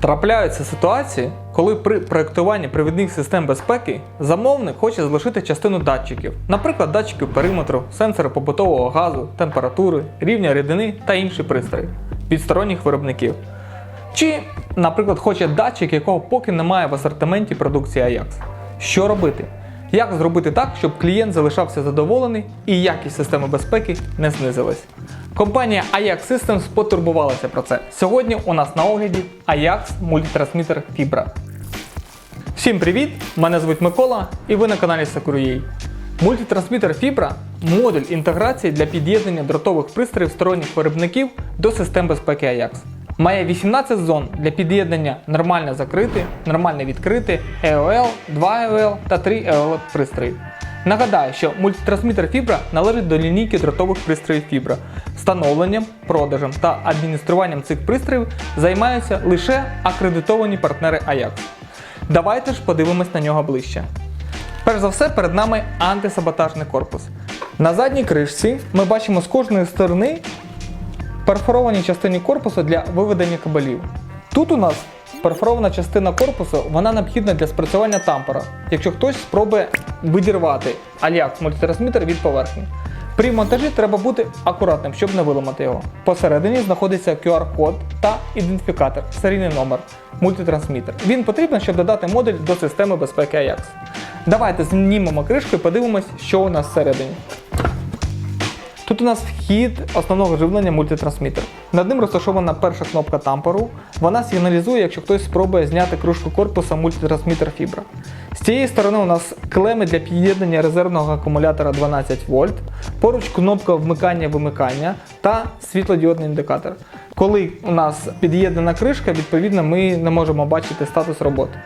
Трапляються ситуації, коли при проєктуванні провідних систем безпеки замовник хоче залишити частину датчиків, наприклад, датчиків периметру, сенсори побутового газу, температури, рівня рідини та інші пристрої від сторонніх виробників. Чи, наприклад, хоче датчик, якого поки немає в асортименті продукції Ajax. Що робити? Як зробити так, щоб клієнт залишався задоволений і якість системи безпеки не знизилась? Компанія Ajax Systems потурбувалася про це. Сьогодні у нас на огляді Ajax мультитрансмітер Fibra. Всім привіт! Мене звуть Микола і ви на каналі Sakura.ua. Мультитрансмітер Fibra – модуль інтеграції для під'єднання дротових пристроїв сторонніх виробників до систем безпеки Ajax. Має 18 зон для під'єднання нормально закрити, нормально відкрити, EOL, 2 EOL та 3 EOL пристроїв. Нагадаю, що мультитрансмітер Fibra належить до лінійки дротових пристроїв Fibra. Встановленням, продажем та адмініструванням цих пристроїв займаються лише акредитовані партнери Ajax. Давайте ж подивимось на нього ближче. Перш за все, перед нами антисаботажний корпус. На задній кришці ми бачимо з кожної сторони перфоровані частині корпусу для виведення кабелів. Тут у нас перфорована частина корпусу, вона необхідна для спрацювання тампера, якщо хтось спробує видірвати аліакс мультитрансмітер від поверхні. При монтажі треба бути акуратним, щоб не виламати його. Посередині знаходиться QR-код та ідентифікатор, серійний номер, мультитрансмітер. Він потрібен, щоб додати модуль до системи безпеки Ajax. Давайте знімемо кришку і подивимось, що у нас всередині. Тут у нас вхід основного живлення мультитрансмітер. Над ним розташована перша кнопка тамперу. Вона сигналізує, якщо хтось спробує зняти кружку корпуса мультитрансмітер фібра. З цієї сторони у нас клеми для під'єднання резервного акумулятора 12 вольт, поруч кнопка вмикання-вимикання та світлодіодний індикатор. Коли у нас під'єднана кришка, відповідно ми не можемо бачити статус роботи.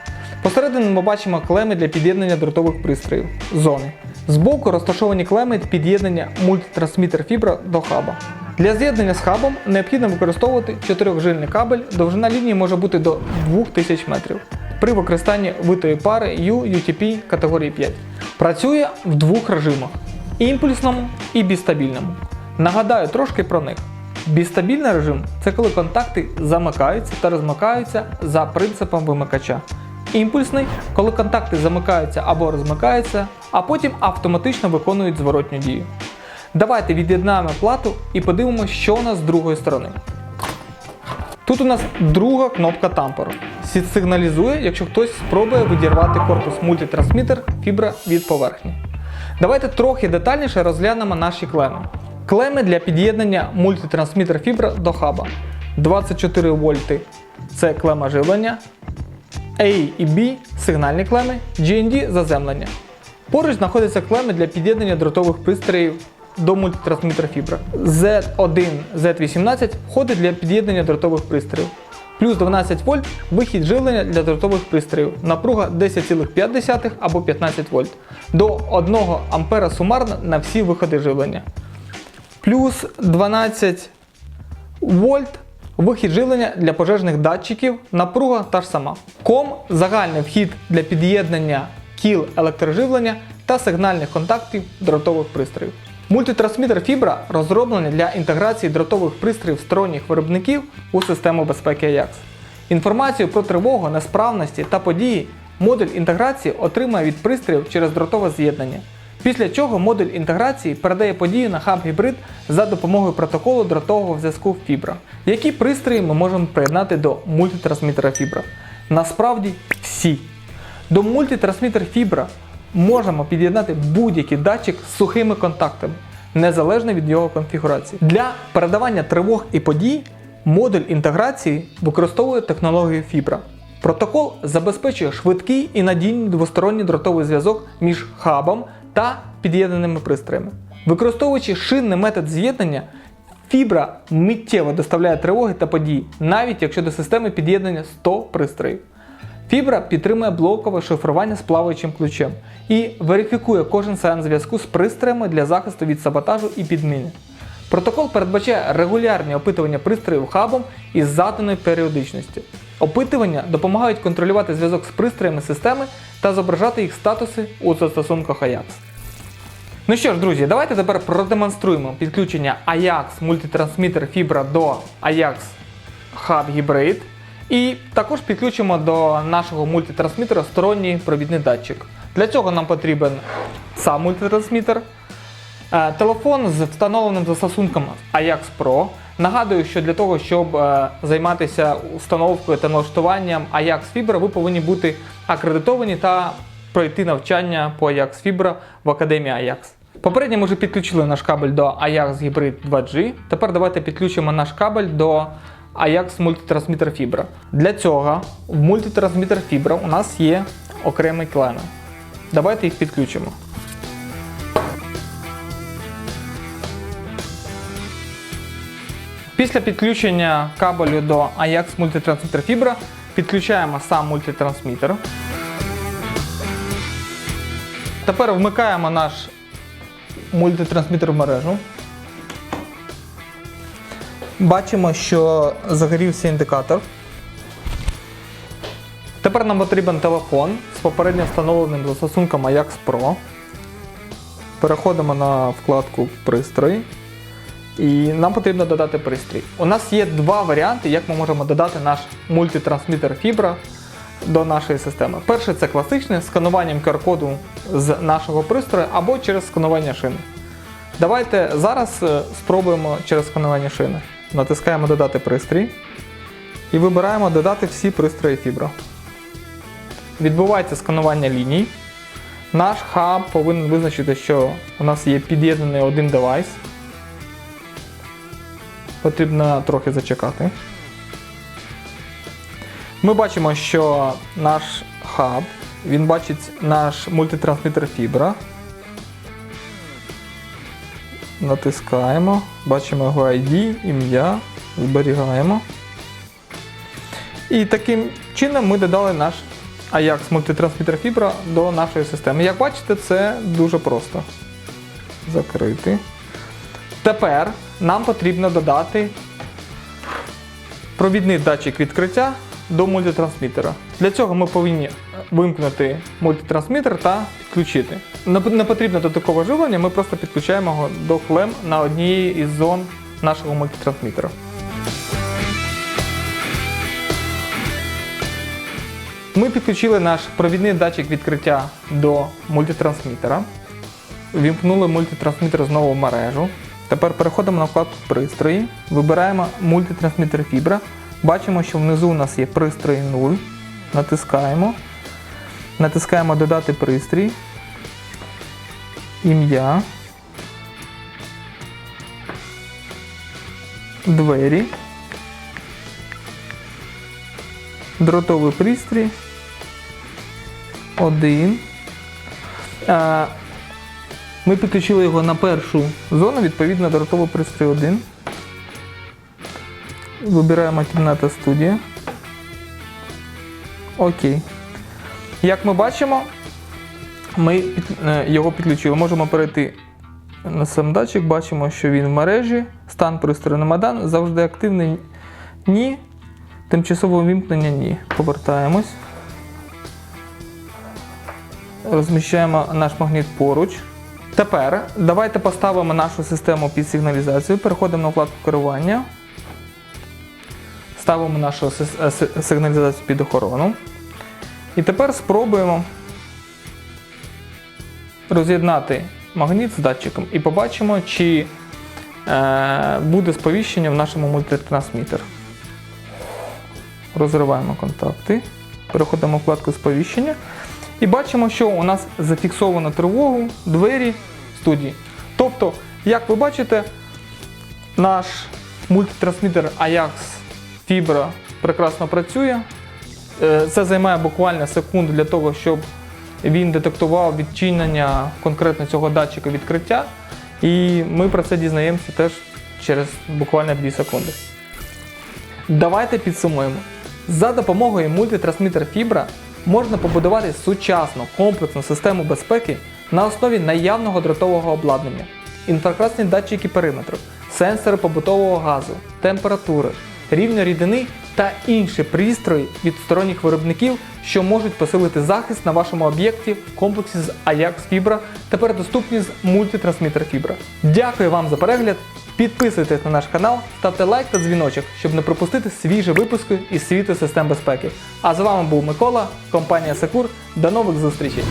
Посередині ми бачимо клеми для під'єднання дротових пристроїв зони. Збоку розташовані клеми під'єднання мультитрансмітер фібра до хаба. Для з'єднання з хабом необхідно використовувати чотирьохжильний кабель, довжина лінії може бути до 2000 метрів при використанні витої пари U-UTP категорії 5. Працює в двох режимах імпульсному і бістабільному. Нагадаю трошки про них. Бістабільний режим це коли контакти замикаються та розмикаються за принципом вимикача. Імпульсний, коли контакти замикаються або розмикаються, а потім автоматично виконують зворотню дію. Давайте від'єднаємо плату і подивимося, що у нас з другої сторони. Тут у нас друга кнопка тамперу. Сигналізує, якщо хтось спробує відірвати корпус мультитрансмітер фібра від поверхні. Давайте трохи детальніше розглянемо наші клеми. Клеми для під'єднання мультитрансмітер фібра до хаба. 24 вольти це клема живлення, A і B сигнальні клеми, GND заземлення. Поруч знаходяться клеми для під'єднання дротових пристроїв до мультитрансмітера фібра. Z1, Z18 входить для під'єднання дротових пристроїв. Плюс 12 вольт вихід живлення для дротових пристроїв. Напруга 10,5 або 15 вольт. До 1 ампера сумарно на всі виходи живлення. Плюс 12 вольт вихід живлення для пожежних датчиків, напруга та ж сама. Ком загальний вхід для під'єднання кіл електроживлення та сигнальних контактів дротових пристроїв. Мультитрансмітер Fibra розроблений для інтеграції дротових пристроїв сторонніх виробників у систему безпеки Ajax. Інформацію про тривогу, несправності та події модуль інтеграції отримує від пристроїв через дротове з'єднання. Після чого модуль інтеграції передає подію на хаб гібрид за допомогою протоколу дротового зв'язку Fibra. Які пристрої ми можемо приєднати до мультитрансмітера Fibra? Насправді всі. До мультитрансмітер Fibra можемо під'єднати будь-який датчик з сухими контактами, незалежно від його конфігурації. Для передавання тривог і подій модуль інтеграції використовує технологію Fibra. Протокол забезпечує швидкий і надійний двосторонній дротовий зв'язок між хабом та під'єднаними пристроями. Використовуючи шинний метод з'єднання, Фібра миттєво доставляє тривоги та події, навіть якщо до системи під'єднання 100 пристроїв. Фібра підтримує блокове шифрування з плаваючим ключем і верифікує кожен сеанс зв'язку з пристроями для захисту від саботажу і підміни. Протокол передбачає регулярні опитування пристроїв хабом із заданою періодичністю. Опитування допомагають контролювати зв'язок з пристроями системи та зображати їх статуси у застосунках Ajax. Ну що ж, друзі, давайте тепер продемонструємо підключення Ajax мультитрансмітер Fibra до Ajax Hub Hybrid І також підключимо до нашого мультитрансмітера сторонній провідний датчик. Для цього нам потрібен сам мультитрансмітер, е, телефон з встановленим застосунком Ajax Pro. Нагадую, що для того, щоб е, займатися установкою та налаштуванням Ajax Fibra, ви повинні бути акредитовані та пройти навчання по Ajax Fibra в Академії Ajax. Попередньо ми вже підключили наш кабель до Ajax Hybrid 2G. Тепер давайте підключимо наш кабель до Ajax мультитрансмітер Fibra. Для цього в мультитрансмітер Fibra у нас є окремі клеми. Давайте їх підключимо. Після підключення кабелю до Ajax мультитрансмітер Fibra підключаємо сам мультитрансмітер. Тепер вмикаємо наш мультитрансмітер в мережу. Бачимо, що загорівся індикатор. Тепер нам потрібен телефон з попередньо встановленим застосунком Ajax Pro. Переходимо на вкладку Пристрої. І нам потрібно додати пристрій. У нас є два варіанти, як ми можемо додати наш мультитрансмітер Fibra до нашої системи. Перший це класичний з скануванням QR-коду з нашого пристрою або через сканування шини. Давайте зараз е, спробуємо через сканування шини. Натискаємо Додати пристрій і вибираємо Додати всі пристрої Fibra. Відбувається сканування ліній. Наш хаб повинен визначити, що у нас є під'єднаний один девайс. Потрібно трохи зачекати. Ми бачимо, що наш хаб, він бачить наш мультитрансмітер Fibra. Натискаємо, бачимо його ID, ім'я, зберігаємо. І таким чином ми додали наш Ajax мультитрансмітер Fibra до нашої системи. Як бачите, це дуже просто. Закрити. Тепер нам потрібно додати провідний датчик відкриття до мультитрансмітера. Для цього ми повинні вимкнути мультитрансмітер та підключити. Не потрібно додаткове живлення, ми просто підключаємо його до клем на одній із зон нашого мультитрансмітера. Ми підключили наш провідний датчик відкриття до мультитрансмітера. Вімкнули мультитрансмітер знову в мережу. Тепер переходимо на вкладку пристрої, вибираємо мультитрансмітер Fibra. Бачимо, що внизу у нас є пристрій 0. Натискаємо. Натискаємо Додати пристрій. Ім'я. Двері. Дротовий пристрій. Один. Ми підключили його на першу зону, відповідно до ротового пристрою 1. Вибираємо кімната студія. Окей. Як ми бачимо, ми е, його підключили. Можемо перейти на сам датчик, бачимо, що він в мережі, стан пристрою на Мадан завжди активний ні. Тимчасове вимкнення ні. Повертаємось. Розміщаємо наш магніт поруч. Тепер давайте поставимо нашу систему під сигналізацію. Переходимо на вкладку керування. Ставимо нашу е, си- сигналізацію під охорону. І тепер спробуємо роз'єднати магніт з датчиком і побачимо, чи е, буде сповіщення в нашому мультитрансмітер. Розриваємо контакти, переходимо вкладку сповіщення і бачимо, що у нас зафіксовано тривогу двері студії. Тобто, як ви бачите, наш мультитрансмітер Ajax Fibra прекрасно працює. Е, Це займає буквально секунду для того, щоб він детектував відчинення конкретно цього датчика відкриття. І ми про це дізнаємося теж через буквально 2 секунди. Давайте підсумуємо. За допомогою мультитрансмітер Fibra можна побудувати сучасну комплексну систему безпеки на основі наявного дротового обладнання, інфракрасні датчики периметру, сенсори побутового газу, температури, рівня рідини та інші пристрої від сторонніх виробників, що можуть посилити захист на вашому об'єкті в комплексі з Ajax Fibra, тепер доступні з мультитрансмітер Fibra. Дякую вам за перегляд Підписуйтесь на наш канал, ставте лайк та дзвіночок, щоб не пропустити свіжі випуски із світу систем безпеки. А з вами був Микола, компанія Секур. До нових зустрічей!